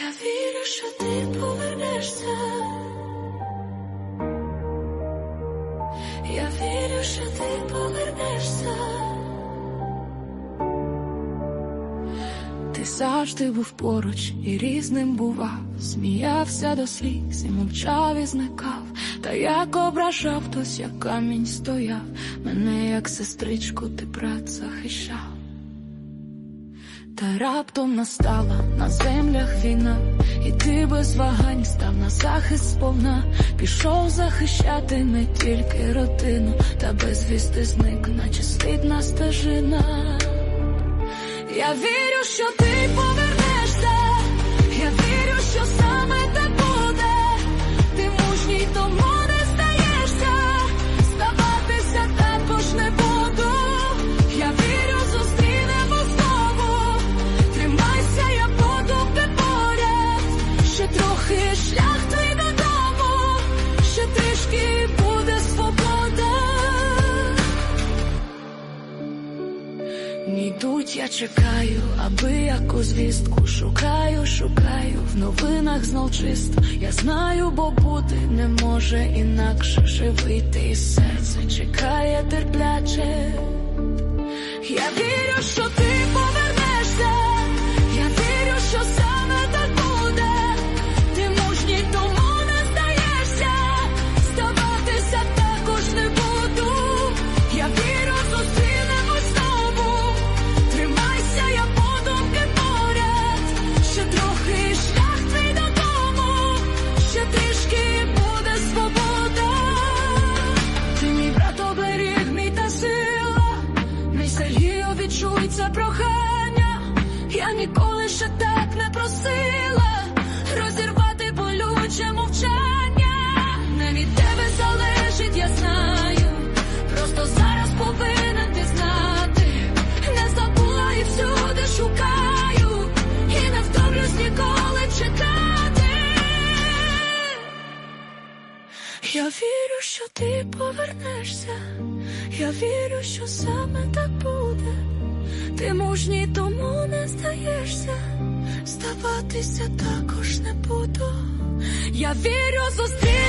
Я вірю, що ти повернешся. Я вірю, що ти повернешся. Ти завжди був поруч і різним бував, сміявся до сліз і мовчав і зникав, та як ображав хтось, як камінь стояв, мене, як сестричку, ти брат захищав. Та раптом настала на землях війна, і ти без вагань став на захист сповна, пішов захищати не тільки родину, та без вісти зник, наче слідна стежина. Я вірю, що ти трохи шлях додому, ще трішки буде свобода. Йдуть, я чекаю, аби яку звістку шукаю, шукаю в новинах знов чисто. Я знаю, бо бути не може інакше живий ти із чекає терпляче. Ще так не просила розірвати болюче мовчання. Не від тебе залежить, я знаю. Просто зараз повинен ти знати. Не забула і всюди шукаю. І не втомлюсь ніколи чекати. Я вірю, що ти повернешся. Я вірю, що саме так буде. Ти мужній, тому не здаєшся. Здаватися також не буду. Я вірю, зустрінемось